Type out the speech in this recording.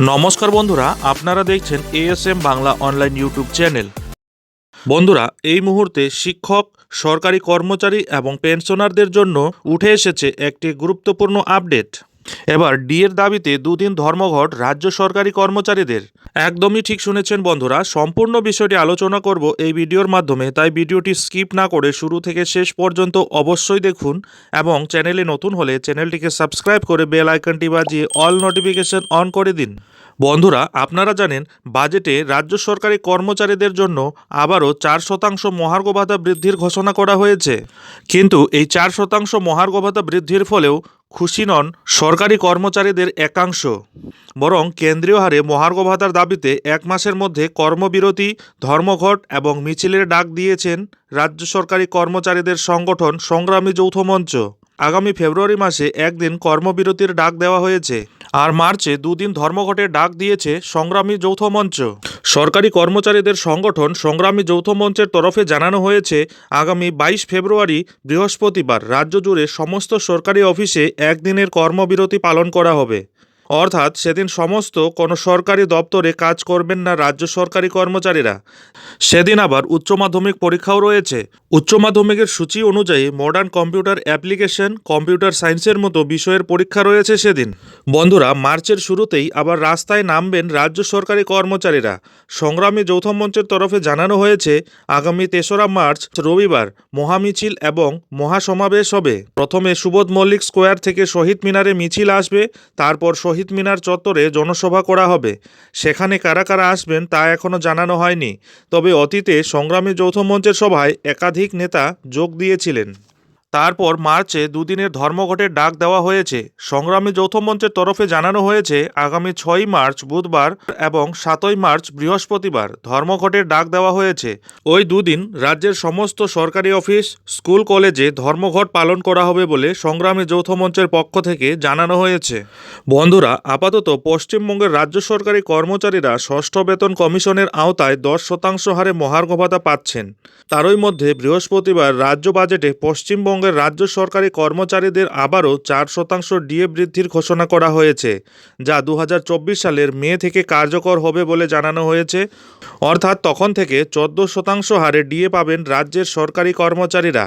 নমস্কার বন্ধুরা, আপনারা দেখছেন ASM Bangla online YouTube channel বন্ধুরা, এই মুহূর্তে শিক্ষক, সরকারি কর্মচারী এবং পেনশনারদের জন্য উঠে এসেছে একটি গুরুত্বপূর্ণ আপডেট এবার ডিএর দাবিতে দুদিন ধর্মঘট রাজ্য সরকারি কর্মচারীদের। একদমই ঠিক শুনেছেন বন্ধুরা, সম্পূর্ণ বিষয়টি আলোচনা করব এই ভিডিওর মাধ্যমে, তাই ভিডিওটি স্কিপ না করে শুরু থেকে শেষ পর্যন্ত অবশ্যই দেখুন এবং চ্যানেলে নতুন হলে চ্যানেলটিকে সাবস্ক্রাইব করে বেল আইকনটি বাজিয়ে অল নোটিফিকেশন অন করে দিন। বন্ধুরা, আপনারা জানেন, বাজেটে রাজ্য সরকারি কর্মচারীদের জন্য আবারও চার শতাংশ মহার্ঘ ভাতা বৃদ্ধির ঘোষণা করা হয়েছে। কিন্তু এই চার শতাংশ মহার্ঘ ভাতা বৃদ্ধির ফলেও খুশি নন সরকারি কর্মচারীদের একাংশ। বরং কেন্দ্রীয় হারে মহার্ঘ ভাতার দাবিতে এক মাসের মধ্যে কর্মবিরতি, ধর্মঘট এবং মিছিলের ডাক দিয়েছেন রাজ্য সরকারি কর্মচারীদের সংগঠন সংগ্রামী যৌথ মঞ্চ। আগামী ফেব্রুয়ারি মাসে একদিন কর্মবিরতির ডাক দেওয়া হয়েছে। আর মার্চে দুদিন ধর্মঘটের ডাক দিয়েছে সংগ্রামী যৌথ মঞ্চ। সরকারি কর্মচারীদের সংগঠন সংগ্রামী যৌথ মঞ্চের তরফে জানানো হয়েছে, আগামী বাইশ ফেব্রুয়ারি, বৃহস্পতিবার রাজ্য জুড়ে সমস্ত সরকারি অফিসে একদিনের কর্মবিরতি পালন করা হবে। অর্থাৎ সেদিন সমস্ত কোনো সরকারি দপ্তরে কাজ করবেন না রাজ্য সরকারি কর্মচারীরা। সেদিন আবার উচ্চ মাধ্যমিক পরীক্ষাও রয়েছে। উচ্চ মাধ্যমিকের সূচি অনুযায়ী মডার্ন কম্পিউটার অ্যাপ্লিকেশন কম্পিউটার সায়েন্সের মতো বিষয়ের পরীক্ষা রয়েছে সেদিন। বন্ধুরা, মার্চের শুরুতেই আবার রাস্তায় নামবেন রাজ্য সরকারি কর্মচারীরা। সংগ্রামী যৌথ মঞ্চের তরফে জানানো হয়েছে, আগামী তেসরা মার্চ, রবিবার মহামিছিল এবং মহাসমাবেশ হবে। প্রথমে সুবোধ মল্লিক স্কোয়ার থেকে শহীদ মিনারে মিছিল আসবে, তারপর শহীদ মিনার চত্বরে জনসভা করা হবে। সেখানে কারা কারা আসবেন তা এখনও জানানো হয়নি। তবে অতীতে সংগ্রামী যৌথ মঞ্চের সভায় একাধিক নেতা যোগ দিয়েছিলেন। তারপর মার্চে দুদিনের ধর্মঘটের ডাক দেওয়া হয়েছে। সংগ্রামী যৌথ মঞ্চের তরফে জানানো হয়েছে, আগামী ছয়ই মার্চ বুধবার এবং সাতই মার্চ বৃহস্পতিবার ধর্মঘটের ডাক দেওয়া হয়েছে। ওই দুদিন রাজ্যের সমস্ত সরকারি অফিস, স্কুল, কলেজে ধর্মঘট পালন করা হবে বলে সংগ্রামী যৌথ মঞ্চের পক্ষ থেকে জানানো হয়েছে। বন্ধুরা, আপাতত পশ্চিমবঙ্গের রাজ্য সরকারি কর্মচারীরা ষষ্ঠ বেতন কমিশনের আওতায় দশ শতাংশ হারে মহার্ঘ ভাতা পাচ্ছেন। তারই মধ্যে বৃহস্পতিবার রাজ্য বাজেটে পশ্চিমবঙ্গের রাজ্য সরকারি কর্মচারীদের আবারও চার শতাংশ ডিএ বৃদ্ধির ঘোষণা করা হয়েছে, যা দু হাজার চব্বিশ সালের মে থেকে কার্যকর হবে বলে জানানো হয়েছে। অর্থাৎ তখন থেকে চোদ্দ শতাংশ হারে ডিএ পাবেন রাজ্যের সরকারি কর্মচারীরা।